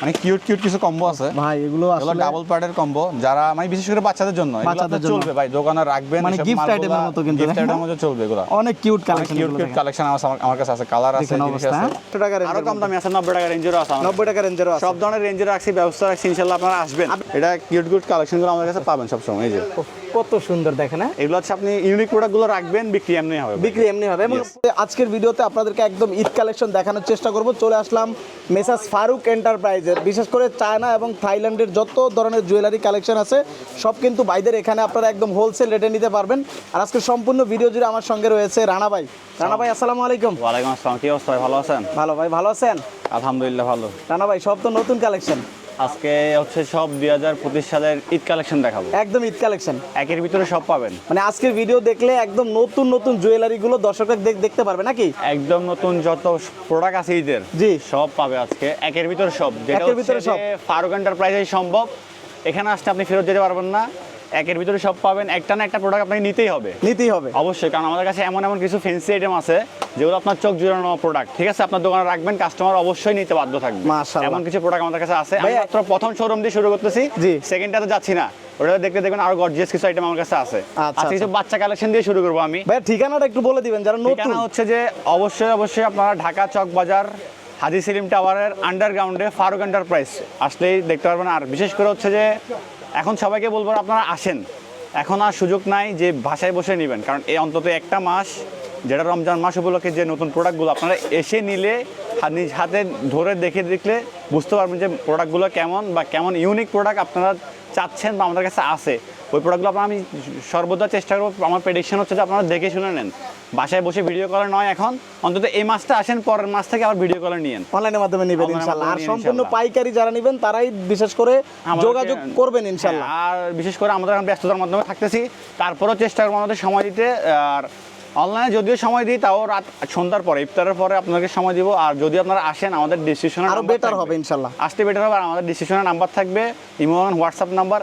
মানে cute cute কিছু combo আছে। ভাই এগুলো আসলে ডাবল প্যাডের কম্বো যারা মানে বিশেষ করে বাচ্চাদের জন্য বাচ্চাদের জন্য। চলবে ভাই দোকানে রাখবেন মানে item এর মতো কিন্তু, গিফট হ্যাঁ? আইটেমের মধ্যে চলবে এগুলো। অনেক cute collection cute cute collection আমার কাছে আছে কালার আছে জিনিস আছে? হ্যাঁ? কত টাকা আরও কম দামি আছে 90 টাকা রেঞ্জেরও আছে আমার কাছে। নব্বই টাকা রেঞ্জেরও আছে। সব ধরনের রেঞ্জের রাখছি ব্যবস্থা রাখছি ইনশাআল্লাহ আপনারা আসবেন। এটা কিউট কিউট কালেকশনগুলো আমাদের কাছে পাবেন সব সময় এই যে। কত সুন্দর দেখেন না এগুলো হচ্ছে আপনি ইউনিক প্রোডাক্টগুলো রাখবেন বিক্রি এমনি হবে বিক্রি এমনি হবে। এবং আজকের ভিডিওতে আপনাদেরকে একদম ঈদ কালেকশন দেখানোর চেষ্টা করব। চলে আসলাম মেসাস ফারুক এন্টারপ্রাইজের বিশেষ করে চায়না এবং থাইল্যান্ডের যত ধরনের জুয়েলারি কালেকশন আছে সব কিন্তু বাইদের এখানে আপনারা একদম হোলসেল রেটে নিতে পারবেন। আর আজকে সম্পূর্ণ ভিডিও জুড়ে আমার সঙ্গে রয়েছে রানা ভাই। রানা ভাই আসসালামু আলাইকুম। ওয়ালাইকুম আসসালাম কি অবস্থা ভাই? ভালো আছেন? ভালো ভাই ভালো আছেন? আলহামদুলিল্লাহ ভালো। রানা ভাই সব তো নতুন কালেকশন। আজকে হচ্ছে সব দুই হাজার পঁচিশ সালের ঈদ কালেকশন দেখাবো। একদম ঈদ কালেকশন। একের ভিতরে সব পাবেন। মানে আজকের ভিডিও দেখলে একদম নতুন নতুন জুয়েলারি গুলো দর্শকরা দেখ- দেখতে পারবে নাকি? একদম নতুন যত প্রোডাক্ট আছে ঈদের জি। সব পাবে আজকে। একের ভিতরে সব। যেটা একের ভিতরে সব। ফারুক এন্টারপ্রাইজে সম্ভব। এখানে আসতে আপনি ফেরত যেতে পারবেন না। একের ভিতরে সব পাবেন। একটা না একটা প্রোডাক্ট আপনাকে নিতেই হবে। নিতেই হবে। অবশ্যই কারণ আমাদের কাছে এমন এমন কিছু ফেন্সি আইটেম আছে যেগুলো আপনার চোখ জুড়ানো প্রোডাক্ট ঠিক আছে আপনার দোকানে রাখবেন কাস্টমার অবশ্যই নিতে বাধ্য থাকবে। এমন কিছু প্রোডাক্ট আমাদের কাছে আছে। আমি মাত্র প্রথম শোরুম দিয়ে শুরু করতেছি। জি। সেকেন্ডটাতে যাচ্ছি না। ওটা দেখতে দেখবেন আরও গর্জিয়াস কিছু আইটেম আমার কাছে আছে। আচ্ছা, কিছু আচ্ছা। বাচ্চা কালেকশন দিয়ে শুরু করব আমি। ভাই ঠিকানাটা একটু বলে দিবেন যারা নতুন। ঠিকানা হচ্ছে যে অবশ্যই অবশ্যই আপনারা ঢাকা চক বাজার হাজি সেলিম টাওয়ারের আন্ডারগ্রাউন্ডে ফারুক এন্টারপ্রাইজ আসলেই দেখতে পারবেন। আর বিশেষ করে হচ্ছে যে এখন সবাইকে বলব আপনারা আসেন। এখন আর সুযোগ নাই যে ভাষায় বসে নেবেন। কারণ এই অন্তত একটা মাস, যেটা রমজান মাস উপলক্ষে যে নতুন প্রোডাক্টগুলো আপনারা এসে নিলে নিজ হাতে ধরে দেখে দেখলে বুঝতে পারবেন যে প্রোডাক্টগুলো কেমন বা কেমন ইউনিক প্রোডাক্ট আপনারা চাচ্ছেন বা আমাদের কাছে আছে। ওই প্রোডাক্টগুলো আপনারা আমি সর্বদা চেষ্টা করব। আমার প্রেডিকশন হচ্ছে যে আপনারা দেখে শুনে নেন। বাসায় বসে ভিডিও কলে নয় এখন। অন্তত এই মাসটা আসেন পরের মাস থেকে আবার ভিডিও কলে নিয়েন অনলাইনের মাধ্যমে নেবেন ইনশাল্লাহ। আর সম্পূর্ণ। পাইকারি যারা নেবেন তারাই বিশেষ করে যোগাযোগ করবেন ইনশাল্লাহ। হ্যাঁ, আর বিশেষ করে আমাদের এখন ব্যস্ততার মাধ্যমে থাকতেছি। তারপরেও চেষ্টা করব আমাদের সময় দিতে। আর অনলাইনে যদিও সময় দিই তাও রাত সন্ধ্যার পরে ইফতারের পরে আপনাকে সময় দিব। আর যদি আপনারা আসেন আমাদের ডিসিশনে আরও বেটার হবে ইনশাল্লাহ। আসতে বেটার হবে। আর আমাদের ডিসিশনের নাম্বার থাকবে। Imo WhatsApp number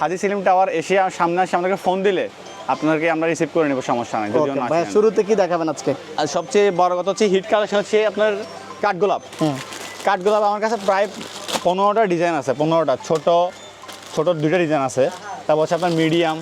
Haji Selim tower এসে সামনে আসে আমাদেরকে ফোন দিলে আপনাদেরকে আমরা রিসিভ করে নেব সমস্যা নাই ভাই শুরুতে কি দেখাবেন আজকে? আর সবচেয়ে বড় কথা হচ্ছে হিট কালেকশন হচ্ছে আপনার কাঠগোলাপ কাঠগোলাপ আমার কাছে প্রায় পনেরোটা ডিজাইন আছে পনেরোটা ছোট ছোট দুইটা ডিজাইন আছে। তারপর হচ্ছে আপনার মিডিয়াম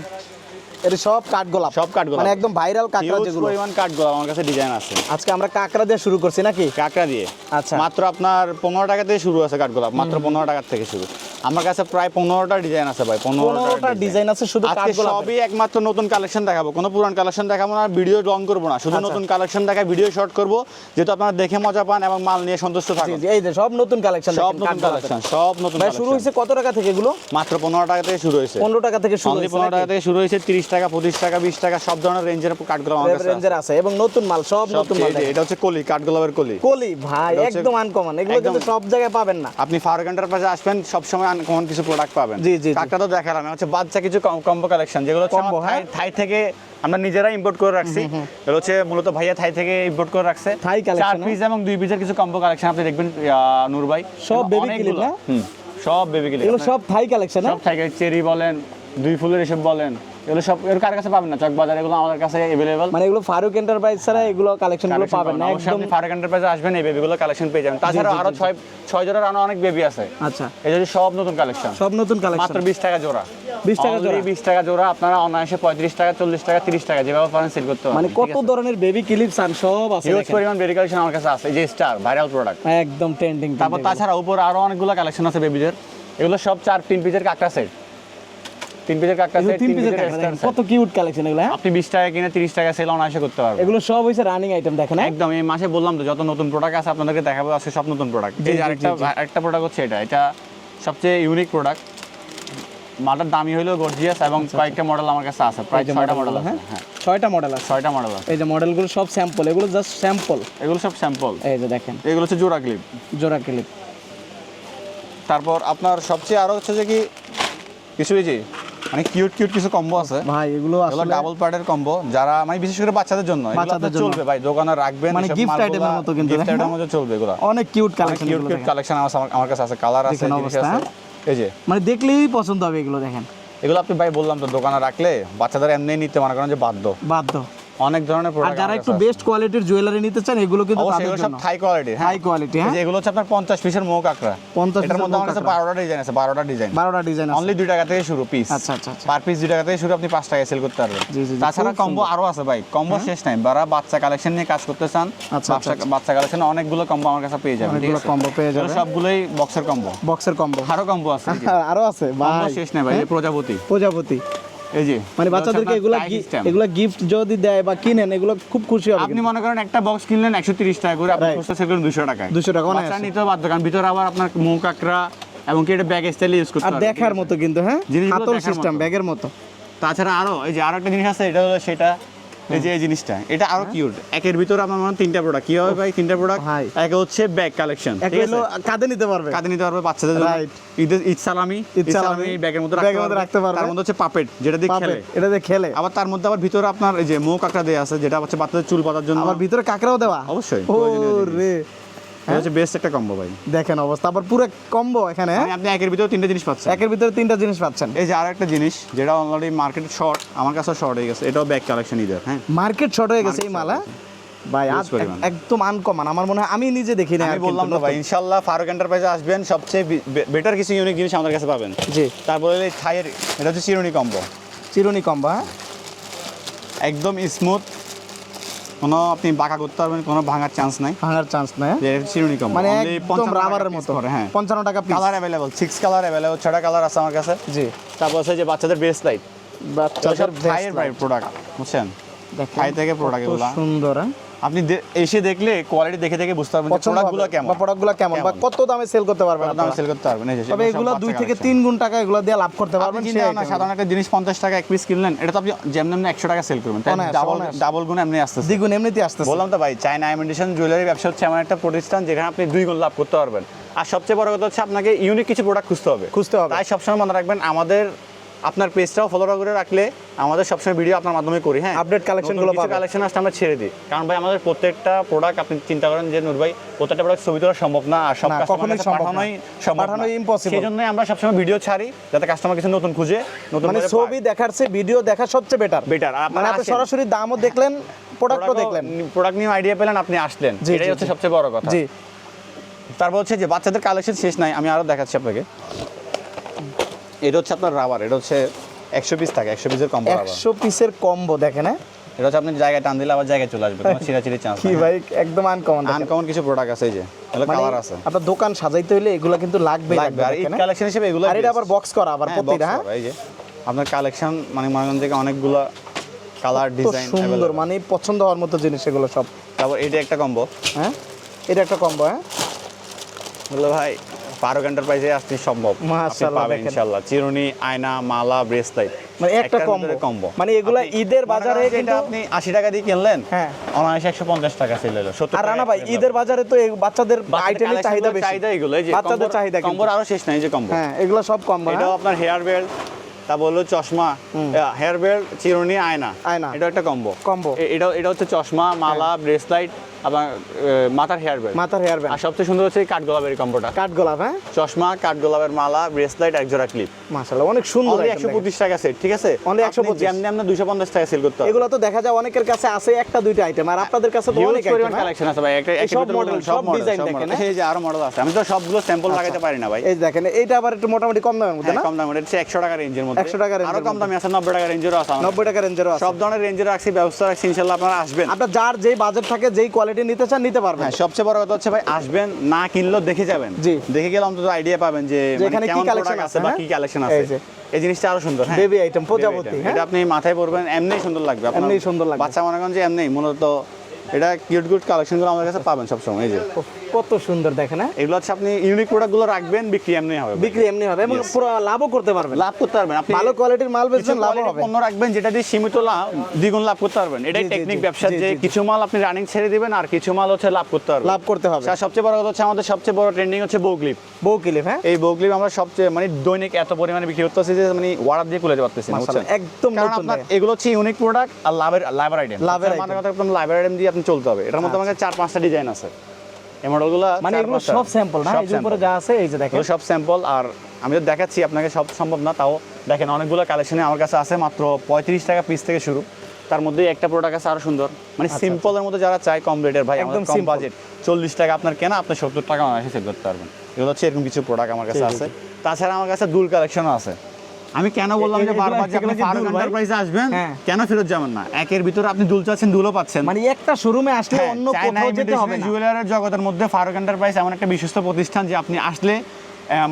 এটা সব কাঠগোলাপ সব কাঠগোলাপ। মানে একদম ভাইরাল কাঁকড়া যেগুলো? পরিমাণ কাঠগোলাপ আমার কাছে ডিজাইন আছে। আজকে আমরা কাঁকড়া দিয়ে শুরু করছি নাকি? কাঁকড়া দিয়ে। আচ্ছা। মাত্র আপনার পনেরো টাকা থেকে শুরু আছে কাঠগোলাপ মাত্র পনেরো টাকার থেকে শুরু। আমার কাছে প্রায় পনেরোটা ডিজাইন আছে ভাই পনেরোটা ডিজাইন আছে শুধু সবই একমাত্র নতুন কালেকশন দেখাবো কোনো পুরান কালেকশন দেখাবো না ভিডিও লং করব না শুধু আচ্ছা। নতুন কালেকশন দেখায় ভিডিও শর্ট করব যেহেতু আপনারা দেখে মজা পান এবং মাল নিয়ে সন্তুষ্ট থাকুন। এই যে সব নতুন কালেকশন সব নতুন কালেকশন সব নতুন ভাই শুরু হয়েছে কত টাকা থেকে এগুলো? মাত্র পনেরো টাকা থেকে শুরু হয়েছে। পনেরো টাকা থেকে শুরু পনেরো টাকা থেকে শুরু হয়েছে তিরিশ টাকা পঁচিশ টাকা বিশ টাকা সব ধরনের রেঞ্জের কাঠগুলো কাছে রেঞ্জের আছে। এবং নতুন মাল সব নতুন মাল এটা হচ্ছে কলি কাঠগোলাপের কলি। কলি ভাই একদম আনকমন এগুলো কিন্তু সব জায়গায় পাবেন না। আপনি ফারুক এন্টারপ্রাইজে আসবেন সবসময় আনকমন কিছু প্রোডাক্ট পাবেন। জি, জি, কাকটা তো দেখালাম হচ্ছে বাচ্চা কিছু কম্বো কালেকশন যেগুলো কম্বো হ্যাঁ? থাই- থেকে আমরা নিজেরা ইম্পোর্ট করে রাখছি। এগুলো হচ্ছে মূলত ভাইয়া থাই থেকে ইম্পোর্ট করে রাখছে। থাই কালেকশন চার হ্যাঁ? পিস এবং দুই পিসের কিছু কম্বো কালেকশন আপনি দেখবেন নূর ভাই। সব বেবি। না? সব বেবি ক্লিপ এগুলো সব থাই কালেকশন সব থাই চেরি বলেন দুই ফুলের এসব বলেন এগুলো সব এর কার কাছে পাবেন না? চক বাজার এগুলো আমাদের কাছে অ্যাভেলেবল মানে এগুলো ফারুক এন্টারপ্রাইজ ছাড়া এগুলো কালেকশনগুলো পাবেন না একদম ফারুক এন্টারপ্রাইজে আসবেন এই বেবিগুলো কালেকশন পেয়ে যাবেন। তাছাড়া আরও জি। ছয় ছয় জোড়ার আরও অনেক বেবি আছে। আচ্ছা। এই যে সব নতুন কালেকশন সব নতুন কালেকশন মাত্র বিশ টাকা জোড়া। 20 টাকা জোড়া? বিশ টাকা জোড়া আপনারা অনায়াসে পঁয়ত্রিশ টাকা চল্লিশ টাকা তিরিশ টাকা যেভাবে পারেন সেল করতে মানে কত ধরনের বেবি ক্লিপস সব আছে হিউজ পরিমাণ বেবি কালেকশন আমার কাছে আছে এই যে স্টার ভাইরাল প্রোডাক্ট একদম ট্রেন্ডিং তারপর তাছাড়া উপর আরও অনেকগুলো কালেকশন আছে বেবিদের এগুলো সব চার তিন পিসের কাকটা সেট তিন পিসের কাকটা তিন পিসের কত কিউট কালেকশন এগুলো হ্যাঁ? আপনি বিশ টাকা কিনে তিরিশ টাকা সেল অনায়াসে করতে পারবেন। এগুলো সব হইছে রানিং আইটেম দেখেন হ্যাঁ? একদম এই মাসে বললাম তো যত নতুন প্রোডাক্ট আছে আপনাদেরকে দেখাবো আজকে সব নতুন প্রোডাক্ট এই আরেকটা জি। প্রোডাক্ট হচ্ছে এটা। এটা সবচেয়ে ইউনিক প্রোডাক্ট মালটার দামি হলেও গর্জিয়াস এবং কয়েকটা মডেল আমার কাছে আছে প্রায় ছয়টা মডেল আছে হ্যাঁ? হ্যাঁ। ছয়টা মডেল আছে। ছয়টা মডেল আছে। এই যে মডেলগুলো সব স্যাম্পল এগুলো জাস্ট স্যাম্পল এগুলো সব স্যাম্পল এই যে দেখেন। এগুলো হচ্ছে জোড়া ক্লিপ জোড়া ক্লিপ তারপর আপনার সবচেয়ে আরও হচ্ছে যে কি কিছু এই যে মানে কিউট কিউট কিছু কম্বো আছে। ভাই এগুলো আসলে ডাবল প্যাডের কম্বো যারা মানে বিশেষ করে বাচ্চাদের জন্য বাচ্চাদের জন্য। চলবে ভাই দোকানে রাখবেন মানে গিফট আইটেমের মতো কিন্তু, গিফট হ্যাঁ? আইটেমের মতো চলবে এগুলো। অনেক cute collection cute cute collection আমার আমার কাছে আছে কালার আছে জিনিস আছে। এই যে। মানে দেখলেই পছন্দ হবে এগুলো দেখেন। এগুলো আপনি ভাই বললাম তো দোকানে রাখলে বাচ্চাদের এমনি নিতে মনে করেন যে বাধ্য। বাধ্য। অনেক ধরনের আর প্রোডাক্ট যারা একটু বেস্ট কোয়ালিটির জুয়েলারি নিতে চান এগুলো কিন্তু তাদের এগুলো সব জন্য। থাই কোয়ালিটি হ্যাঁ। হাই কোয়ালিটি হ্যাঁ। এগুলো হচ্ছে আপনার পঞ্চাশ পিসের মৌ কাঁকড়া 50 এটার মধ্যে কাঁকড়া। বারোটা ডিজাইন আছে বারোটা ডিজাইন বারোটা ডিজাইন আছে। অনলি দুই টাকা থেকে শুরু পিস আচ্ছা আচ্ছা আচ্ছা। পার পিস দুই টাকা থেকে শুরু আপনি পাঁচ টাকায় সেল করতে পারবেন। তাছাড়া কম্বো আরও আছে ভাই কম্বো শেষ নাই। যারা বাচ্চা কালেকশন নিয়ে কাজ করতে চান আচ্ছা, বাচ্চা বাচ্চা কালেকশন অনেকগুলো কম্বো আমার কাছে পেয়ে যাবেন অনেকগুলো combo পেয়ে যাবেন। সবগুলোই বক্সের কম্বো বক্সের কম্বো আরও কম্বো আছে। আরও আছে? কম্বো ভাই। শেষ নাই ভাই প্রজাপতি। প্রজাপতি। এই যে মানে বাচ্চাদেরকে এগুলা এগুলো গিফট যদি দেয় বা কিনেন এগুলো খুব খুশি হবে আপনি মনে করেন একটা বক্স কিনলেন একশো তিরিশ টাকা করে আপনি সেল করেন দুশো টাকায়। 200 টাকা। বাচ্চা নিতে বাধ্য কারণ ভিতরে আবার আপনার মুখ আকরা এবং কি এটা ব্যাগ স্টাইলে ইউজ করতে আর দেখার মতো কিন্তু হ্যাঁ? হাতল সিস্টেম। ব্যাগের মতো। তাছাড়া আরও এই যে আরও একটা জিনিস আছে এটা হলো সেটা এই যে এই জিনিসটা এটা আরও কিউট একের ভিতর আপনার মনে হয় তিনটা প্রোডাক্ট কি হবে ভাই তিনটা প্রোডাক্ট এক হচ্ছে ব্যাগ কালেকশন কাঁধে নিতে পারবে। কাঁধে নিতে পারবে বাচ্চাদের জন্য। ঈদ সালামি ঈদ ঈদ সালামি, সালামি ব্যাগের মধ্যে ব্যাগের মধ্যে রাখতে পারবে। তার মধ্যে হচ্ছে পাপেট যেটা দিয়ে খেলে। এটা দিয়ে খেলে। আবার তার মধ্যে আবার ভিতরে আপনার এই যে মৌ কাঁকড়া দেওয়া আছে যেটা হচ্ছে বাচ্চাদের চুল পাতার জন্য। আবার ভিতরে কাঁকড়াও দেওয়া? অবশ্যই, ও রে এটা হচ্ছে বেস্ট একটা কম্বো ভাই। দেখেন অবস্থা আবার পুরো কম্বো এখানে। আপনি একের ভিতরে তিনটা জিনিস পাচ্ছেন। একের ভিতরে তিনটা জিনিস পাচ্ছেন। এই যে আর একটা জিনিস যেটা অলরেডি মার্কেট শর্ট আমার কাছে শর্ট হয়ে গেছে এটাও ব্যাগ কালেকশন ঈদের হ্যাঁ? মার্কেট শর্ট হয়ে গেছে এই মালা? ভাই একদম আনকমন আমার মনে হয় আমি নিজে দেখি না আমি বললাম তো ভাই ইনশাল্লাহ ফারুক এন্টারপ্রাইজে আসবেন সবচেয়ে বেটার কিছু ইউনিক জিনিস আমাদের কাছে পাবেন। জি। তারপরে এই থাইয়ের এটা হচ্ছে চিরুনি কম্বো চিরুনি কম্বো হ্যাঁ? একদম স্মুথ কোনো আপনি বাঁকা করতে পারবেন কোনো ভাঙার চান্স নাই। ভাঙার চান্স নাই হ্যাঁ? চিরুনি কম্বো মানে একদম রাবারের মতো। করে হ্যাঁ। পঞ্চান্ন টাকা piece colour available six colour available ছটা কালার আছে আমার কাছে। জি। তারপর হচ্ছে যে বাচ্চাদের বেস্ট লাইট বাচ্চাদের ভাইয়ের ভাই প্রোডাক্ট বুঝছেন? দেখেন ভাই থেকে প্রোডাক্ট এগুলো। সুন্দর হ্যাঁ? আপনি এসে দেখলে কোয়ালিটি দেখে দেখে বুঝতে পারবেন প্রোডাক্টগুলো কেমন। বা প্রোডাক্টগুলো কেমন। বা কত দামে সেল করতে পারবেন দাম। সেল করতে পারবেন। তবে এগুলো দুই থেকে। তিন গুণ টাকা এগুলো দিয়ে লাভ করতে পারবেন সেই সাধারণ একটা জিনিস পঞ্চাশ টাকা এক পিস কিনলেন এটা তো আপনি যেমন এমনি একশো টাকা সেল করবেন। তাই ডাবল ডাবল গুণ এমনি আসতেছে। দ্বিগুণ এমনিতে আসতেছে। বললাম তো ভাই চায়না ইমিটেশন জুয়েলারি ব্যবসা হচ্ছে এমন একটা প্রতিষ্ঠান যেখানে আপনি দুই গুণ লাভ করতে পারবেন। আর সবচেয়ে বড় কথা হচ্ছে আপনাকে ইউনিক কিছু প্রোডাক্ট খুঁজতে হবে। খুঁজতে হবে। তাই সবসময় মনে রাখবেন আমাদের আপনার পেজটাও ফলো করে রাখলে আমাদের সবসময় ভিডিও আপনার মাধ্যমে করি হ্যাঁ? আপডেট collection গুলো কালেকশন আসলে আমরা ছেড়ে দিই। কারণ ভাই আমাদের প্রত্যেকটা প্রোডাক্ট আপনি চিন্তা করেন যে নূর ভাই প্রত্যেকটা প্রোডাক্ট ছবি তোলা সম্ভব না আর সব কখনোই। পাঠানোই পাঠানোই না। সেই জন্যই আমরা সবসময় ভিডিও ছাড়ি যাতে কাস্টমার কিছু নতুন খুঁজে নতুন মানে ছবি দেখার চেয়ে ভিডিও দেখা সবচেয়ে বেটার বেটার মানে আপনি সরাসরি দামও দেখলেন প্রোডাক্টও দেখলেন। প্রোডাক্ট নিয়ে আইডিয়া পেলেন আপনি আসলেন। এটাই হচ্ছে সবচেয়ে বড় কথা। জি। তারপর হচ্ছে যে বাচ্চাদের কালেকশন শেষ নাই আমি আরও দেখাচ্ছি আপনাকে। এটা হচ্ছে আপনার রাবার এটা হচ্ছে একশো পিস থাকে একশো পিসের কম্বো একশো পিসের কম্বো দেখেন হ্যাঁ? এটা হচ্ছে আপনি জায়গায় টান দিলে আবার জায়গায় চলে আসবে ছিঁড়াছিড়ি চান্স কি ভাই একদম আনকমন আনকমন কিছু প্রোডাক্ট আছে এই যে কালার আছে। আপনার দোকান সাজাইতে হলে এগুলো কিন্তু লাগবেই লাগবে আর লাগবে ঈদ দেখেন, হ্যাঁ? কালেকশন হিসেবে এগুলো আর এটা আবার বক্স করা আবার প্রতিটা হ্যাঁ? এই যে আপনার কালেকশন মানে মনে করেন যে অনেকগুলো কালার ডিজাইন সুন্দর মানে পছন্দ হওয়ার মতো জিনিস এগুলো সব। তারপর এটা একটা কম্বো হ্যাঁ? এটা একটা কম্বো হ্যাঁ? বলল ভাই বারো ঘণ্টার প্রাইসে আসতে সম্ভব। মাশাআল্লাহ, ইনশাল্লাহ চিরুনি আয়না মালা ব্রেসলাইট মানে একটা কম্বো কম্বো মানে এগুলা ঈদের বাজারে কিন্তু আপনি আশি টাকা দিয়ে কিনলেন হ্যাঁ। অনায়াসে একশো পঞ্চাশ টাকা ছিল আর রানা ভাই ঈদের বাজারে তো এই বাচ্চাদের আইটেমের চাহিদা বেশি। চাহিদা এগুলো এই যে বাচ্চাদের চাহিদা। কম্বোর আরও শেষ নাই যে কম্বো হ্যাঁ এগুলো সব কম্বো এটাও আপনার হেয়ার বেল্ট তা বলল চশমা হেয়ার বেল্ট চিরুনি আয়না। আয়না। এটা একটা কম্বো Combo। এটা এটা হচ্ছে চশমা মালা ব্রেসলাইট আপনার মাথার হেয়ার বেল্ট মাথার হেয়ার আর সবচেয়ে সুন্দর হচ্ছে এই কাঠগোলাপের এই কম্বোটা। কাঠ গোলাপ হ্যাঁ? চশমা কাঠগোলাপের মালা ব্রেসলাইট এক জোড়া ক্লিপ মাশাআল্লাহ অনেক সুন্দর একশো পঁচিশ টাকা সেট ঠিক আছে? Only 125 যেমনি আমরা দুশো পঞ্চাশ টাকা সেল করতে এগুলো তো দেখা যায় অনেকের কাছে আছে একটা দুইটা আইটেম আর আপনাদের কাছে তো অনেক পরিমাণ কালেকশন আছে ভাই একটা একটা সব মডেল সব দেখেন, হ্যাঁ? এই যে আরও মডেল আছে আমি তো সবগুলো স্যাম্পল লাগাইতে পারি না ভাই। এই দেখেন এইটা আবার একটু মোটামুটি কম দামের মধ্যে হ্যাঁ, না? কম দাম এটা একশো টাকা রেঞ্জের মধ্যে। 100 টাকা range আরও কম দামি আছে নব্বই টাকা রেঞ্জেরও আছে। আমার নব্বই টাকা রেঞ্জেরও আছে। সব ধরনের রেঞ্জের রাখছি ব্যবস্থা রাখছি ইনশাল্লাহ আপনারা আসবেন। আপনার যার যেই বাজেট থাকে যেই কোয়ালিটি নিতে চান নিতে পারবেন। হ্যাঁ সবচেয়ে বড় কথা হচ্ছে ভাই আসবেন না কিনলেও দেখে যাবেন। জি। দেখে গেলে অন্তত আইডিয়া পাবেন যে মানে এখানে কি কালেকশন আছে, বা হ্যাঁ? কি কালেকশন আছে। এই জিনিসটা আরও সুন্দর হ্যাঁ? বেবি আইটেম প্রজাপতি, হ্যাঁ? এটা আপনি মাথায় পরবেন এমনিই সুন্দর লাগবে আপনার। এমনিই সুন্দর লাগবে। বাচ্চা মনে করেন যে এমনি মূলত এটা কিউট কিউট কালেকশনগুলো আমাদের কাছে পাবেন সবসময় এই যে। কত সুন্দর দেখেন হ্যাঁ? এগুলো হচ্ছে আপনি ইউনিক প্রোডাক্টগুলো রাখবেন বিক্রি এমনি হবে। বিক্রি এমনি হবে এবং পুরো লাভও করতে পারবেন। লাভ করতে পারবেন। আপনি ভালো কোয়ালিটির মাল বেচবেন লাভও হবে। পণ্য রাখবেন যেটা দিয়ে সীমিত লাভ দ্বিগুণ লাভ করতে পারবেন। এটাই টেকনিক ব্যবসা যে। কিছু মাল আপনি রানিং ছেড়ে দিবেন আর কিছু মাল হচ্ছে লাভ করতে পারবেন। লাভ করতে হবে। আর সবচেয়ে বড় কথা হচ্ছে আমাদের সবচেয়ে বড় ট্রেন্ডিং হচ্ছে বউ ক্লিপ বউ হ্যাঁ? এই বউ ক্লিপ আমরা সবচেয়ে মানে দৈনিক এত পরিমাণে বিক্রি করতেছি যে মানে ওয়ার্ডার দিয়ে খুলে পারতেছি মাশাআল্লাহ, একদম কারণ আপনার এগুলো হচ্ছে ইউনিক প্রোডাক্ট আর লাভের লাভের আইটেম লাভের মানে কথা একদম লাভের আইটেম দিয়ে আপনি চলতে হবে। এটার মধ্যে আমাদের চার পাঁচটা ডিজাইন আছে। এই মডেলগুলো মানে এগুলো সব স্যাম্পল না? এই উপরে যা আছে এই যে দেখেন। সব স্যাম্পল আর আমি তো দেখাচ্ছি আপনাকে সব সম্ভব না তাও দেখেন অনেকগুলো কালেকশনে আমার কাছে আছে মাত্র পঁয়ত্রিশ টাকা পিস থেকে শুরু। তার মধ্যে একটা প্রোডাক্ট আছে আরও সুন্দর। মানে সিম্পলের মধ্যে যারা চায় কম রেটের ভাই একদম কম বাজেট চল্লিশ টাকা আপনার কেনা আপনি সত্তর টাকা অনায়াসে সেল করতে পারবেন। এগুলো হচ্ছে এরকম কিছু প্রোডাক্ট আমার কাছে আছে। তাছাড়া আমার কাছে দুল কালেকশনও আছে। আমি কেন বললাম যে বারবার যে আপনি ফারুক এন্টারপ্রাইজে আসবেন হ্যাঁ। কেন ফেরত যাবেন না? একের ভিতরে আপনি দুল চাচ্ছেন দুলও পাচ্ছেন। মানে একটা শোরুমে আসলে হ্যাঁ, অন্য কোথাও যেতে হবে না। জুয়েলারের জগতের মধ্যে ফারুক এন্টারপ্রাইজ এমন একটা বিশ্বস্ত প্রতিষ্ঠান যে আপনি আসলে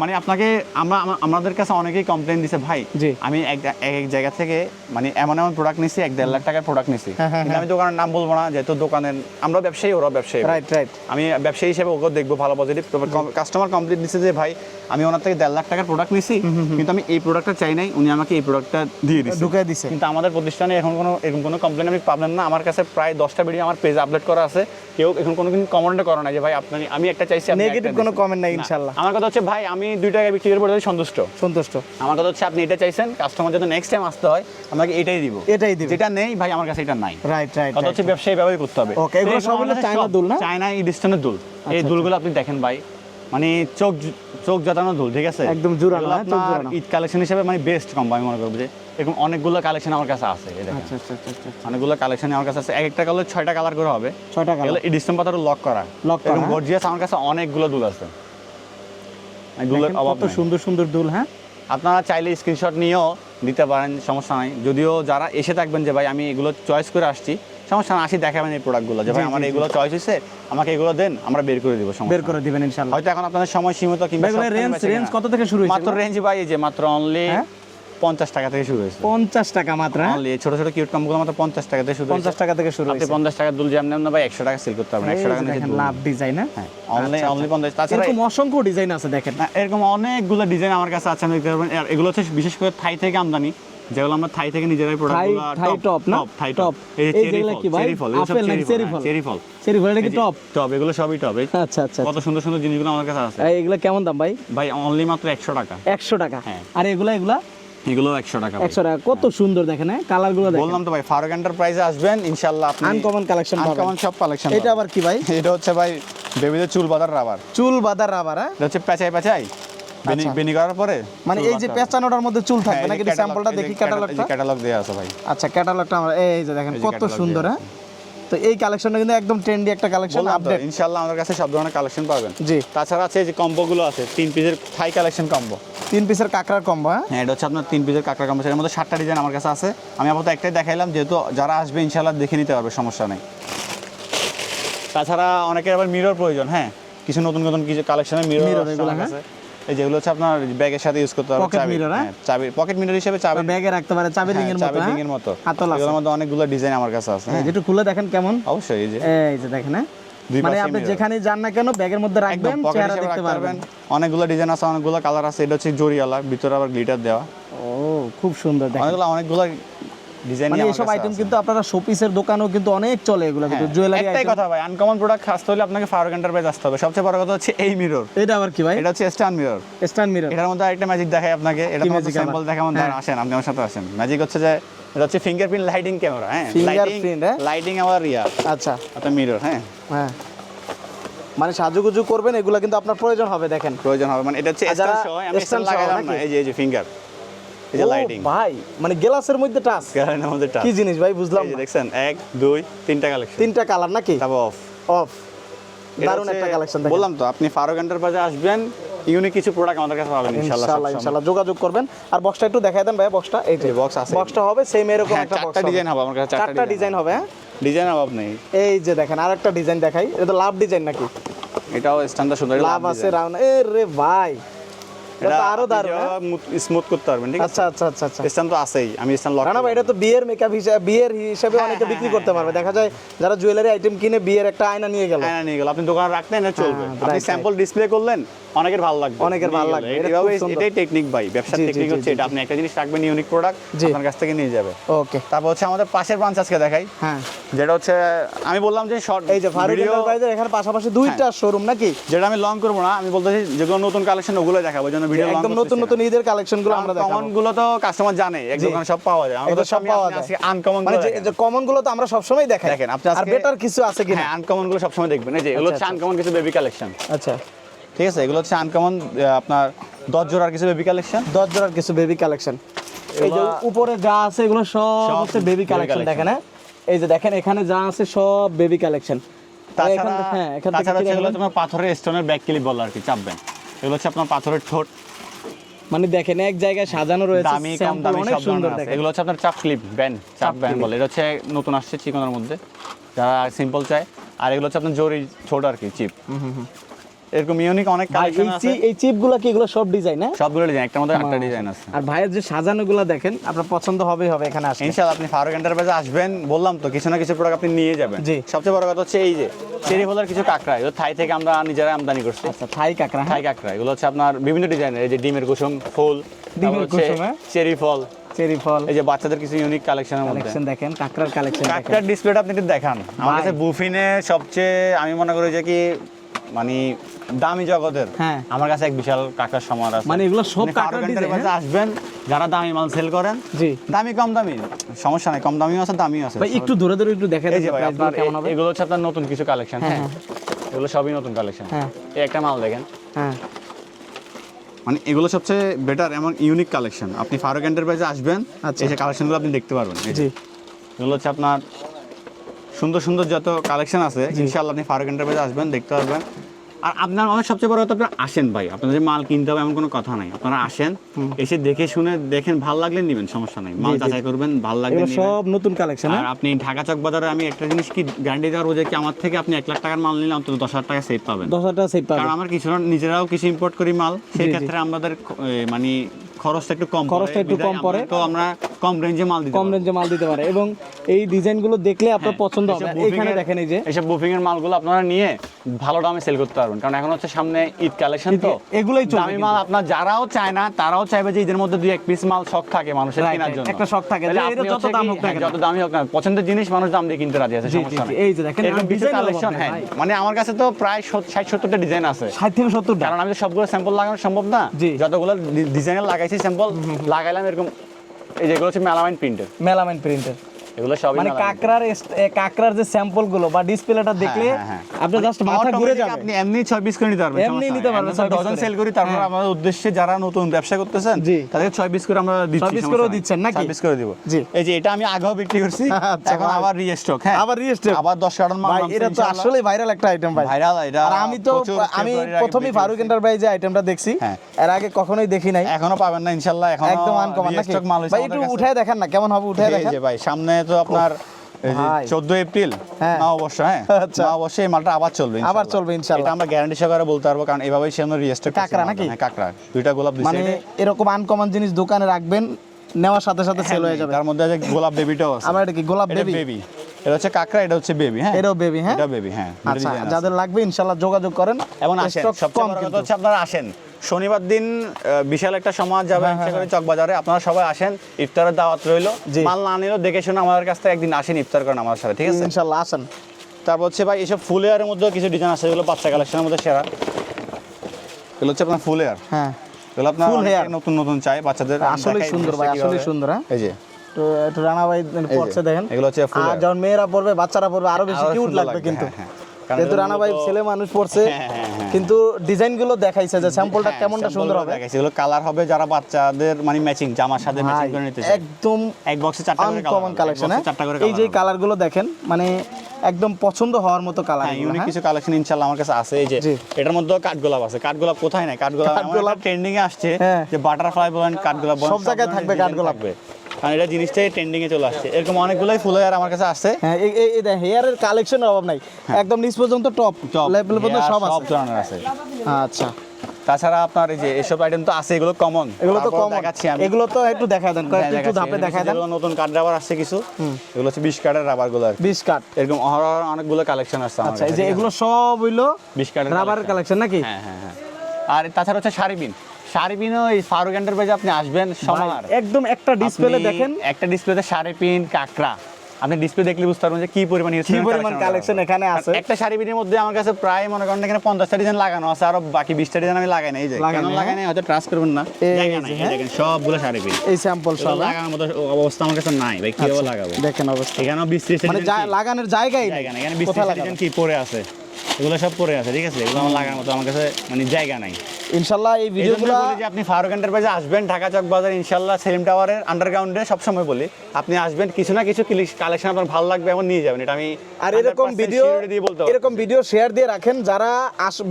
মানে আপনাকে আমরা আমাদের কাছে অনেকেই কমপ্লেন দিছে ভাই। আমি এক এক জায়গা থেকে মানে এমন এমন প্রোডাক্ট নিছি এক দেড় লাখ টাকার প্রোডাক্ট নিছি। হ্যাঁ, হ্যাঁ, কিন্তু আমি দোকানের নাম বলব না যেহেতু দোকানের আমরা ব্যবসায়ী ওরা ব্যবসায়ী। রাইট রাইট আমি ব্যবসায়ী হিসেবে ওকে দেখব ভালো পজিটিভ তবে কাস্টমার কমপ্লিট দিচ্ছে যে ভাই আমি ওনার থেকে দেড় লাখ টাকার প্রোডাক্ট নিছি কিন্তু আমি এই প্রোডাক্টটা চাই নাই উনি আমাকে এই প্রোডাক্টটা দিয়ে দিচ্ছে ঢুকাই দিছে। কিন্তু আমাদের প্রতিষ্ঠানে এখন কোনো এরকম কোনো কমপ্লেন আপনি পাবেন না। আমার কাছে প্রায় দশটা ভিডিও আমার পেজে আপলোড করা আছে। কেউ এখন কোনো কিন্তু কমেন্ট করে না যে ভাই আপনি আমি একটা চাইছি নেগেটিভ কোনো কমেন্ট নাই ইনশাআল্লাহ আমার কথা হচ্ছে ভাই আমি দুই টাকা বিক্রি করে সন্তুষ্ট। সন্তুষ্ট। আমার কথা হচ্ছে আপনি এটা চাইছেন কাস্টমার যাতে নেক্সট টাইম আসতে হয় আমাকে এটাই দিব। এটাই দিবে। যেটা নেই ভাই আমার কাছে এটা নাই। রাইট রাইট কথা হচ্ছে ব্যবসায়ী ব্যবহার করতে হবে। Okay, এগুলো সব হলো চায়না দুল না? চায়না ইডিস্টনের দুল। এই আচ্ছা, দুলগুলো আপনি দেখেন ভাই। মানে চোখ চোখ জাতানো দুল ঠিক আছে? একদম জোরালো, এগুলো হ্যাঁ, আপনার জোরানো। ঈদ কালেকশন হিসেবে মানে বেস্ট কম আমি মনে করব যে। এরকম অনেকগুলো কালেকশন আমার কাছে আছে এই দেখেন। আচ্ছা আচ্ছা আচ্ছা আচ্ছা অনেকগুলো কালেকশন আমার কাছে আছে। এক একটা কালার ছয়টা কালার করে হবে। ছয়টা কালার ইডিস্টন পাতার লক করা। লক করা? গর্জিয়াস আমার কাছে অনেকগুলো দুল আছে। দুলের অভাব কত সুন্দর সুন্দর দুল হ্যাঁ? আপনারা চাইলে স্ক্রিনশট নিয়েও দিতে পারেন সমস্যা নাই। যদিও যারা এসে থাকবেন যে ভাই আমি এগুলো চয়েস করে আসছি সমস্যা না আসি দেখাবেন এই প্রোডাক্টগুলো যে ভাই আমার। এগুলো চয়েস হয়েছে আমাকে এগুলো দেন আমরা বের করে দিব বের করে দিবেন ইনশাআল্লাহ হয়তো এখন আপনাদের সময় সীমিত কিংবা রেঞ্জ রেঞ্জ কত থেকে শুরু হয়েছে? মাত্র রেঞ্জ ভাই এই যে মাত্র অনলি? পঞ্চাশ টাকা থেকে শুরু হয়েছে। পঞ্চাশ টাকা মাত্র হ্যাঁ? অনলি ছোট ছোট কিউট কমগুলো মাত্র পঞ্চাশ টাকা থেকে শুরু পঞ্চাশ টাকা থেকে শুরু আপনি পঞ্চাশ টাকা দুল যেমন নেন না ভাই একশো টাকা সেল করতে পারবেন একশো টাকা লাভ ডিজাইন হ্যাঁ? অনলি আচ্ছা, অনলি পঞ্চাশ তাছাড়া এরকম অসংখ্য ডিজাইন আছে দেখেন। এরকম অনেকগুলো ডিজাইন আমার কাছে আছে আপনি দেখতে পারবেন। এগুলো হচ্ছে বিশেষ করে থাই থেকে আমদানি যেগুলো আমরা থাই থেকে নিজেরাই প্রোডাক্ট থাই- না? টপ এই এই চেরি ফল কি ভাই? চেরি ফল আপেল চেরি চেরি ফল? চেরি ফল বলে কি টপ টপ এগুলো সবই টপ আচ্ছা আচ্ছা কত সুন্দর সুন্দর জিনিসগুলো আমার কাছে আছে। এগুলো কেমন দাম ভাই? ভাই অনলি মাত্র একশো টাকা। একশো টাকা। হ্যাঁ। আর এগুলা এগুলা? এগুলো টাকা টাকা। কত সুন্দর দেখেন হ্যাঁ? কালার দেখেন। বললাম তো ভাই ফারুক এন্টারপ্রাইজে আসবেন ইনশাল্লাহ আপনি আনকমন কালেকশন পাবেন। আনকমন সব কালেকশন এটা আবার কি ভাই? এটা হচ্ছে ভাই বেবিদের চুল বাঁধার রাবার চুল বাঁধার রাবার হ্যাঁ? এটা হচ্ছে পেঁচাই পেঁচাই বেনি আচ্ছা। করার পরে মানে এই যে পেঁচানোটার মধ্যে চুল হ্যাঁ, থাকবে নাকি স্যাম্পলটা দেখি ক্যাটালগটা ক্যাটালগ দেওয়া আছে ভাই। আচ্ছা ক্যাটালগটা আমরা এই যে দেখেন কত সুন্দর হ্যাঁ? তো এই কালেকশনটা কিন্তু একদম ট্রেন্ডি একটা কালেকশন আপডেট আমাদের কাছে সব ধরনের কালেকশন পাবেন। জি। তাছাড়া আছে এই যে কম্বোগুলো আছে তিন পিসের থাই কালেকশন কম্বো তিন পিসের কাঁকড়ার কম্বো হ্যাঁ? হ্যাঁ এটা হচ্ছে আপনার তিন পিসের কাঁকড়া কম্বো এর মধ্যে সাতটা ডিজাইন আমার কাছে আছে। আমি আপাতত একটাই দেখাইলাম যেহেতু যারা আসবে ইনশাল্লাহ দেখে নিতে পারবে সমস্যা নেই। তাছাড়া অনেকের আবার মিরর প্রয়োজন হ্যাঁ? কিছু নতুন নতুন কিছু কালেকশনের মিরর হ্যাঁ? এই যেগুলো হচ্ছে আপনার ব্যাগের সাথে ইউজ করতে পারবে চাবি। mirror, হ্যাঁ? চাবি পকেট মিরর হিসেবে চাবি ব্যাগে রাখতে পারে চাবি রিং এর মতো চাবি হ্যাঁ? রিং এর মতো। এগুলোর মধ্যে অনেকগুলো ডিজাইন আমার কাছে আছে এই হ্যাঁ। যে একটু খুলে দেখেন কেমন। অবশ্যই এই যে। এই যে দেখেন হ্যাঁ? মানে আপনি mirror। যেখানে যান না কেন ব্যাগের মধ্যে রাখবেন চেহারা দেখতে পারবেন। অনেকগুলো ডিজাইন আছে অনেকগুলো কালার আছে এটা হচ্ছে জরিওয়ালা ভিতরে আবার গ্লিটার দেওয়া। ও খুব সুন্দর দেখেন। অনেকগুলো অনেকগুলো ডিজাইন মানে এইসব আইটেম কিন্তু আপনারা শোপিসের দোকানেও কিন্তু অনেক চলে এগুলো কিন্তু জুয়েলারি হ্যাঁ, একটাই কথা ভাই আনকমন প্রোডাক্ট আসতে হলে আপনাকে ফারুক এন্টারপ্রাইজ আসতে হবে। সবচেয়ে বড় কথা হচ্ছে এই মিরর এটা আবার কি ভাই? এটা হচ্ছে স্ট্যান্ড মিরর স্ট্যান্ড মিরর এটার মধ্যে আরেকটা ম্যাজিক দেখাই আপনাকে এটা কি তো magic স্যাম্পল দেখা মন হ্যাঁ। আসেন আপনি আমার সাথে আসেন। ম্যাজিক হচ্ছে যে এটা হচ্ছে ফিঙ্গারপ্রিন্ট লাইটিং ক্যামেরা হ্যাঁ? Fingerprint, হ্যাঁ? লাইটিং ইয়া আচ্ছা। মিরর হ্যাঁ? হ্যাঁ। মানে সাজুগুজু করবেন এগুলো কিন্তু আপনার প্রয়োজন হবে দেখেন। প্রয়োজন হবে মানে এটা হচ্ছে যারা আমি স্ট্যান্ড সহ না এই যে এই যে ফিঙ্গার এই যে লাইটিং ভাই মানে গ্লাসের মধ্যে টাচ মধ্যে টাচ কি জিনিস ভাই বুঝলাম না। দেখছেন এক দুই তিনটা কালেকশন তিনটা কালার নাকি? তারপর অফ অফ দারুণ একটা কালেকশন বললাম তো আপনি ফারুক এন্টারপ্রাইজে আসবেন ইউনিক কিছু প্রোডাক্ট আমাদের কাছে পাবেন ইনশাআল্লাহ ইনশাআল্লাহ যোগাযোগ করবেন। আর বক্সটা একটু দেখায় দেন ভাই বক্সটা এই যে বক্স আছে। বক্সটা হবে সেম এরকম হ্যাঁ, একটা বক্স ডিজাইন হবে। আমার কাছে চারটা ডিজাইন হবে। হ্যাঁ? ডিজাইন অভাব নেই। এই যে দেখেন আরেকটা ডিজাইন দেখাই। এটা তো লাভ ডিজাইন নাকি? এটাও স্ট্যান্ডার্ড সুন্দর লাভ আছে রাউন্ড এ রে ভাই। এটা আরও দারুণ হ্যাঁ? স্মুথ করতে পারবেন ঠিক আছে? আচ্ছা আচ্ছা আচ্ছা আচ্ছা। স্ট্যান্ড তো আছেই আমি স্ট্যান্ড লক না না ভাই এটা তো বিয়ের মেকআপ হিসেবে বিয়ের হিসেবে হ্যাঁ, অনেকে হ্যাঁ, বিক্রি হ্যাঁ, করতে পারবে। দেখা যায় যারা জুয়েলারি আইটেম কিনে বিয়ের একটা আয়না নিয়ে গেল। হ্যাঁ নিয়ে গেল। আপনি দোকানে রাখলেন এটা চলবে। হ্যাঁ, আপনি স্যাম্পল ডিসপ্লে করলেন অনেকের ভালো লাগবে। অনেকের ভালো লাগবে, এটা এটা এভাবে খুব সুন্দর। এটাই টেকনিক ভাই। ব্যবসার জি, জি, টেকনিক হচ্ছে এটা। আপনি একটা জিনিস রাখবেন ইউনিক প্রোডাক্ট আপনার কাছ থেকে নিয়ে যাবে। ওকে তারপর হচ্ছে আমাদের পাশের ব্রাঞ্চ আজকে দেখাই। হ্যাঁ। যেটা হচ্ছে আমি বললাম যে শর্ট এই যে ফারুক এন্টারপ্রাইজের এখানে পাশাপাশি দুইটা শোরুম নাকি? যেটা আমি লং করব না আমি বলতেছি যেগুলো নতুন কালেকশন ওগুলো দেখাবো। যেন ভিডিও একদম নতুন নতুন ঈদের আমরা দেখাবো। কমনগুলো তো কাস্টমার জানে এক দোকানে সব পাওয়া যায়। এগুলো সব পাওয়া যায়। আনকমন মানে যে- কমনগুলো তো আমরা সবসময় দেখাই। দেখেন, আপনি আর বেটার কিছু আছে কিনা? হ্যাঁ আনকমনগুলো সবসময় দেখবেন। এই যে এগুলো হচ্ছে আচ্ছা, আনকমন কিছু বেবি কালেকশন আচ্ছা। ঠিক আছে এগুলো হচ্ছে আনকমন আপনার দশ জোড়ার কিছু বেবি কালেকশন দশ জোড়ার কিছু বেবি কালেকশন এই যে উপরে যা আছে এগুলো সব সব হচ্ছে বেবি কালেকশন দেখেন হ্যাঁ? এই যে দেখেন এখানে যা আছে সব বেবি কালেকশন তাছাড়া হ্যাঁ এখান থেকে পাথরের স্টোনের ব্যাক ক্লিপ বলে আর কি চাপবেন। এগুলো হচ্ছে আপনার পাথরের ঠোঁট। মানে দেখেন এক জায়গায় সাজানো রয়েছে দামি কম দামি সব সুন্দর দেখেন। এগুলো হচ্ছে আপনার চাপ ক্লিপ ব্যান্ড চাপ ব্যান্ড বলে। এটা হচ্ছে নতুন আসছে চিকনের মধ্যে। যারা সিম্পল চায় আর এগুলো হচ্ছে আপনার জরি ছোট আর কি চিপ। এরকম ইউনিক অনেক কালেকশন আছে। এই কি এগুলো সব ডিজাইন হ্যাঁ? সবগুলো ডিজাইন একটার মধ্যে আটটা ডিজাইন আছে। আর ভাইয়ের যে দেখেন আপনার পছন্দ হবে হবে এখানে আসলে ইনশাআল্লাহ আপনি ফারুক এন্টারপ্রাইজে আসবেন বললাম তো কিছু না কিছু প্রোডাক্ট আপনি নিয়ে যাবেন। জি। সবচেয়ে বড় কথা হচ্ছে এই যে চেরি কিছু কাঁকড়া এগুলো থাই থেকে আমরা নিজেরা আমদানি করছি। আচ্ছা থাই কাকড়া থাই কাঁকড়া এগুলো হচ্ছে আপনার বিভিন্ন ডিজাইনের এই যে ডিমের কুসুম ফুল ডিমের কুসুম, হ্যাঁ? চেরি ফল চেরি ফল এই যে বাচ্চাদের কিছু ইউনিক কালেকশনের মধ্যে। কালেকশন দেখেন কাকড়ার কালেকশন কাঁকড়ার ডিসপ্লেটা আপনি একটু দেখান। আমার কাছে বুফিনে সবচেয়ে আমি মনে করি যে কি মানে দামি জগতের। হ্যাঁ। আমার কাছে এক বিশাল কাঁকড়ার সমার আছে। মানে এগুলো সব আপনি কাঁকড়ার ফারুক আসবেন যারা দামি মাল সেল করেন জি। দামি কম দামি সমস্যা নাই কম দামিও আছে দামিও আছে। ভাই একটু ধরে ধরে একটু এই যে আপনার কেমন হবে? এগুলো হচ্ছে আপনার নতুন কিছু কালেকশন হ্যাঁ, হ্যাঁ? এগুলো সবই নতুন কালেকশন হ্যাঁ। এই একটা মাল দেখেন। হ্যাঁ। মানে এগুলো সবচেয়ে বেটার এমন ইউনিক কালেকশন আপনি ফারুক এন্টারপ্রাইজে আসবেন আচ্ছা। এই যে কালেকশনগুলো আপনি দেখতে পারবেন জি। এগুলো হচ্ছে আপনার সুন্দর সুন্দর যত কালেকশন আছে ইনশাআল্লাহ আপনি ফারুক এন্টারপ্রাইজে আসবেন দেখতে পারবেন। আর আপনার অনেক সবচেয়ে বড় কথা আপনারা আসেন ভাই। আপনাদের মাল কিনতে হবে এমন কোনো কথা নাই। আপনারা আসেন এসে দেখে শুনে দেখেন ভালো লাগলে নেবেন সমস্যা নাই। মাল। যাচাই করবেন ভালো লাগলে সব নতুন কালেকশন আর আপনি ঢাকা চক বাজারে আমি একটা জিনিস কি গ্যারান্টি দেওয়ার যে কি আমার থেকে আপনি এক লাখ টাকার মাল নিলে অন্তত দশ হাজার টাকা সেভ পাবেন। দশ হাজার টাকা সেভ কারণ আমার কিছু নিজেরাও কিছু ইম্পোর্ট করি মাল। সেই। ক্ষেত্রে আমাদের মানে খরচটা একটু কম খরচটা একটু কম পড়ে। তো আমরা কম রেঞ্জে মাল দিতে কম রেঞ্জে মাল দিতে পারে। এবং এই ডিজাইনগুলো দেখলে আপনার পছন্দ হবে। এখানে দেখেন এই যে। এইসব বুফিং এর মালগুলো আপনারা নিয়ে ভালো দামে সেল করতে পারবেন। কারণ এখন হচ্ছে সামনে ঈদ কালেকশন তো। এগুলোই চলবে দামি মাল আপনার যারাও চায় না তারাও চাইবে যে ঈদের মধ্যে দুই এক পিস মাল শখ থাকে মানুষের কেনার জন্য। একটা শখ থাকে। এটা যত দাম হোক না হ্যাঁ, যত দামি হোক না পছন্দের জিনিস মানুষ দাম দিয়ে কিনতে রাজি আছে সমস্যা নেই। এই যে দেখেন, এরকম কিছু কালেকশন হ্যাঁ মানে আমার কাছে তো প্রায় ষাট সত্তরটা ডিজাইন আছে। ষাট থেকে সত্তর কারণ আমি সবগুলো স্যাম্পল লাগানো সম্ভব না। যতগুলো ডিজাইনের লাগাইছি স্যাম্পল লাগাইলাম এরকম এই যেগুলো হচ্ছে মেলামাইন প্রিন্টের মেলামাইন প্রিন্টের এগুলো সবই মানে এ, কাকড়ার যে স্যাম্পলগুলো বা ডিসপ্লেটা দেখলে হ্যাঁ, হ্যাঁ, হ্যাঁ। আপনার জাস্ট মাথা ঘুরে যাবে। আপনি এমনি পিস করে নিতে পারবেন এমনি নিতে পারবেন ডজন সেল করি। তারপর হ্যাঁ। আমাদের উদ্দেশ্যে যারা নতুন ব্যবসা করতেছেন তাদের পিস করে আমরা দিচ্ছি করেও দিচ্ছেন নাকি? পিস করে দিব। এই যে এটা আমি আগেও বিক্রি করছি আচ্ছা, এখন আবার রিস্টক হ্যাঁ। আবার restock? আবার 10 কার্টন মাল এটা তো আসলে ভাইরাল একটা আইটেম ভাই। ভাইরাল এটা আর আমি তো আমি প্রথমেই ফারুক। এন্টারপ্রাইজে আইটেমটা দেখছি হ্যাঁ। এর আগে কখনোই দেখি নাই। এখনও পাবেন না ইনশাআল্লাহ। এখন একদম আনকমন নাকি? ভাই একটু উঠায় দেখেন না কেমন হবে উঠায় দেখেন। যে ভাই সামনে তো আপনার চোদ্দ এপ্রিল হ্যাঁ। অবশ্য হ্যাঁ? আচ্ছা। এই মালটা আবার চলবে আবার চলবে। আমরা গ্যারান্টি সহকারে বলতে পারব কারণ এভাবেই সে আমরা রিয়েস্টার কাঁকড়া নাকি? হ্যাঁ কাঁকড়া। দুইটা গোলাপ মানে এরকম আনকমন জিনিস দোকানে রাখবেন নেওয়ার সাথে সাথে সেল হয়ে যাবে। তার মধ্যে আছে গোলাপ বেবিটাও আছে। আমার এটা কি গোলাপ বেবি এটা হচ্ছে কাঁকড়া এটা হচ্ছে বেবি হ্যাঁ? এটাও বেবি হ্যাঁ? এটা বেবি হ্যাঁ। আচ্ছা যাদের লাগবে ইনশাআল্লাহ যোগাযোগ করেন। এবং আসেন সবচেয়ে বড় কথা হচ্ছে আপনারা আসেন। শনিবার দিন বিশাল একটা সমাজ যাবে হ্যাঁ, ইচ্ছা করে চকবাজারে। আপনারা সবাই আসেন ইফতারের দাওয়াত রইল। মাল না নিলেও দেখে শুনে আমাদের কাছ থেকে একদিন আসেন ইফতার করেন আমার সাথে ঠিক আছে? ইনশাআল্লাহ আসেন। তারপর হচ্ছে ভাই এসব ফুল এয়ারের মধ্যেও কিছু ডিজাইন আছে এগুলো বাচ্চা কালেকশনের মধ্যে সেরা। এগুলো হচ্ছে আপনার ফুল এয়ার। হ্যাঁ। এগুলো আপনার নতুন নতুন চাই বাচ্চাদের। আমি আসলেই সুন্দর ভাই। আসলেই সুন্দর, হ্যাঁ? এই যে। একটু রানা ভাই পড়ছে দেখেন। এগুলো হচ্ছে আর যখন মেয়েরা পড়বে বাচ্চারা পড়বে আরও বেশি কিউট লাগবে কিন্তু। হ্যাঁ, হ্যাঁ। যেহেতু রানা ভাই ছেলে মানুষ পড়ছে হ্যাঁ। কিন্তু ডিজাইনগুলো দেখাইছে যে স্যাম্পলটা কেমনটা সুন্দর হবে। দেখাইছি। এগুলো কালার হবে যারা বাচ্চাদের মানে ম্যাচিং জামার সাথে ম্যাচিং করে নিতে একদম এক বক্সে চারটা করে আনকমন কালেকশন এই যে কালারগুলো দেখেন মানে একদম পছন্দ হওয়ার মতো কালার হ্যাঁ ইউনিক কিছু কালেকশন ইনশাআল্লাহ আমার কাছে আছে। এই যে এটার মধ্যেও কাঠগোলাপ আছে। কাঠগোলাপ কোথায় নাই? কাঠগোলাপ কাঠগোলাপ- ট্রেন্ডিং এ আসছে। যে বাটারফ্লাই বলেন কাঠগোলাপ সব জায়গায় থাকবে কাঠগোলাপ। থাকবে এটা জিনিসটাই ট্রেন্ডিং এ চলে আসছে। এরকম অনেকগুলোই ফুল আর আমার কাছে আসছে। হ্যাঁ এই দেখ হেয়ারের কালেকশনের অভাব নাই। একদম নিচ পর্যন্ত টপ Top, লেভেল পর্যন্ত সব সব ধরনের আছে। আচ্ছা। তাছাড়া আপনার এই যে এসব আইটেম তো আছে এগুলো কমন এগুলো তো কম দেখাচ্ছি আমি। এগুলো তো একটু দেখা দেন হ্যাঁ, একটু ধাপে দেখা দেন। নতুন কাঠ রাবার আসছে কিছু এগুলো হচ্ছে বিশ কাঠের রাবারগুলো আর কি। বিশ কাট এরকম অহরহ অনেকগুলো কালেকশন আসছে আমার আচ্ছা এই যে এগুলো সব হইল বিশ কাঠের রাবারের কালেকশন নাকি? হ্যাঁ হ্যাঁ হ্যাঁ। আর তাছাড়া হচ্ছে শাড়িবিন শাড়িবিনও এই ফারুক এন্টারপ্রাইজে আপনি আসবেন সমার একদম একটা ডিসপ্লে দেখেন। একটা ডিসপ্লেতে শাড়ি পিন কাকড়া। আপনি ডিসপ্লে দেখলে বুঝতে পারবেন যে কি পরিমাণ কি পরিমাণ কালেকশন এখানে আছে। একটা শাড়ি মধ্যে আমার কাছে প্রায় মনে করেন এখানে পঞ্চাশটা ডিজাইন লাগানো আছে আর বাকি বিশটা ডিজাইন আমি লাগাই নাই। এই যে লাগাই কেন লাগাই নাই হয়তো ট্রাস্ট করবেন না। জায়গা নাই হ্যাঁ। দেখেন সবগুলো শাড়ি এই স্যাম্পল সব হ্যাঁ? লাগানোর মতো অবস্থা আমার কাছে নাই ভাই কীভাবে লাগাবো? দেখেন অবস্থা। এখানেও মানে লাগানোর জায়গাই নাই এখানে ডিজাইন কি পরে আছে? এগুলো সব পরে আছে ঠিক আছে? এগুলো আমার লাগানোর মতো আমার কাছে মানে জায়গা নাই। ইনশাল্লাহ এই ভিডিওগুলো বলি যে আপনি ফারুক এন্টারপ্রাইজে আসবেন ঢাকা চক বাজার ইনশাল্লাহ সেলিম টাওয়ারের আন্ডারগ্রাউন্ডে সবসময় বলি আপনি আসবেন কিছু না কিছু কালেকশন আপনার ভালো লাগবে এবং নিয়ে যাবেন এটা আমি আর এরকম ভিডিও। এরকম ভিডিও শেয়ার দিয়ে রাখেন যারা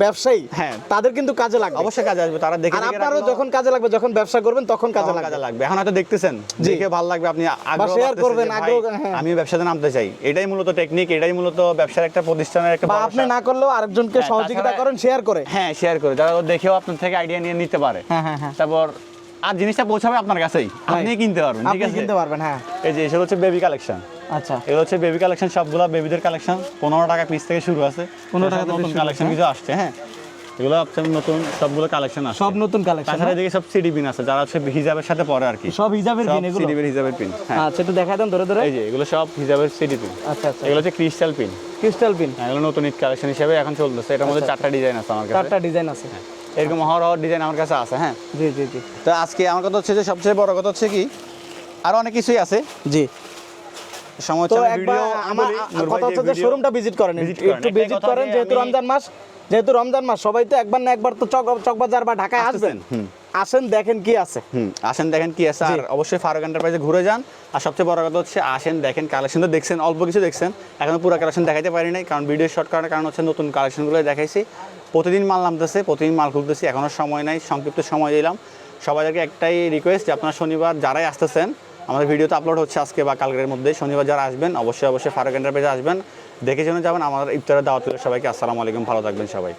ব্যবসায়ী হ্যাঁ। তাদের কিন্তু কাজে লাগবে। অবশ্যই কাজে আসবে তারা দেখে আর আপনারও যখন কাজে লাগবে যখন ব্যবসা করবেন তখন কাজে লাগবে। কাজে লাগবে। এখন হয়তো দেখতেছেন দেখে ভালো লাগবে আপনি আগ্রহ বাড়তেছে করবেন, আগ্রহ, হ্যাঁ। আমি ব্যবসাতে নামতে চাই। এটাই মূলত টেকনিক এটাই মূলত ব্যবসার একটা প্রতিষ্ঠানের একটা আপনি না করলেও আরেকজনকে হ্যাঁ, সহযোগিতা করেন শেয়ার করে। হ্যাঁ শেয়ার করে। যারা দেখেও আপনার থেকে আইডিয়া নিয়ে নিতে পারে। হ্যাঁ, হ্যাঁ, হ্যাঁ। তারপর আর জিনিসটা পৌঁছাবে আপনার কাছেই। আপনি কিনতে পারবেন ঠিক আছে? কিনতে পারবেন হ্যাঁ। এই যে এসব হচ্ছে বেবি কালেকশন আচ্ছা। এগুলো হচ্ছে বেবি কালেকশন সবগুলো বেবিদের কালেকশন পনেরো টাকা পিস থেকে শুরু আছে। 15 টাকা নতুন কালেকশন কিছু আসছে হ্যাঁ। এগুলো হচ্ছে নতুন সবগুলো কালেকশন আছে সব নতুন কালেকশন তাছাড়া এদিকে সব সিডি পিন আছে যারা হচ্ছে হিজাবের সাথে পরে আর কি। সব হিজাবের পিন এগুলো? সিডি হিজাবের পিন হ্যাঁ। আচ্ছা একটু দেখাই দেন ধরে ধরে। এই যে এগুলো সব হিজাবের সিডি পিন আচ্ছা আচ্ছা। এগুলো হচ্ছে ক্রিস্টাল পিন ক্রিস্টাল পিন এগুলো নতুন ঈদ কালেকশন হিসেবে এখন চলতেছে। এটার মধ্যে চারটা ডিজাইন আছে আমার কাছে। চারটা ডিজাইন আছে। এরকম হওয়ার ডিজাইন আমার কাছে আছে হ্যাঁ? জি জি জি। তো আজকে আমার কথা হচ্ছে যে সবচেয়ে বড় কথা হচ্ছে কি আরও অনেক কিছুই আছে। জি। সময় তো একবার ভিডিও আমার কথা হচ্ছে যে শোরুমটা ভিজিট করেন। একটু ভিজিট করেন যেহেতু রমজান মাস যেহেতু রমজান মাস সবাই তো একবার না একবার তো চক চকবাজার বা ঢাকায় আসবেন। আসেন দেখেন কি আছে। হুম আসেন দেখেন কি আছে। আর অবশ্যই ফারুক এন্টারপ্রাইজে ঘুরে যান। আর সবচেয়ে বড় কথা হচ্ছে আসেন দেখেন কালেকশন তো দেখছেন অল্প কিছু দেখছেন। এখনও পুরো কালেকশন দেখাইতে পারি নাই কারণ ভিডিও শর্ট করার কারণ হচ্ছে নতুন কালেকশনগুলো দেখাইছি। প্রতিদিন মাল নামতেছে, প্রতিদিন মাল খুলতেছি এখনও সময় নাই, সংক্ষিপ্ত সময় দিলাম। সবাইকে একটাই রিকোয়েস্ট যে আপনারা শনিবার যারাই আসতেছেন, আমাদের ভিডিও তো আপলোড হচ্ছে আজকে বা কালকের মধ্যে, শনিবার যারা আসবেন, অবশ্যই অবশ্যই ফারুক এন্টারপ্রাইজে আসবেন। দেখে যেন যাবেন আমার ইফতারের দাওয়াত সবাইকে, আসসালামু আলাইকুম, ভালো থাকবেন সবাই।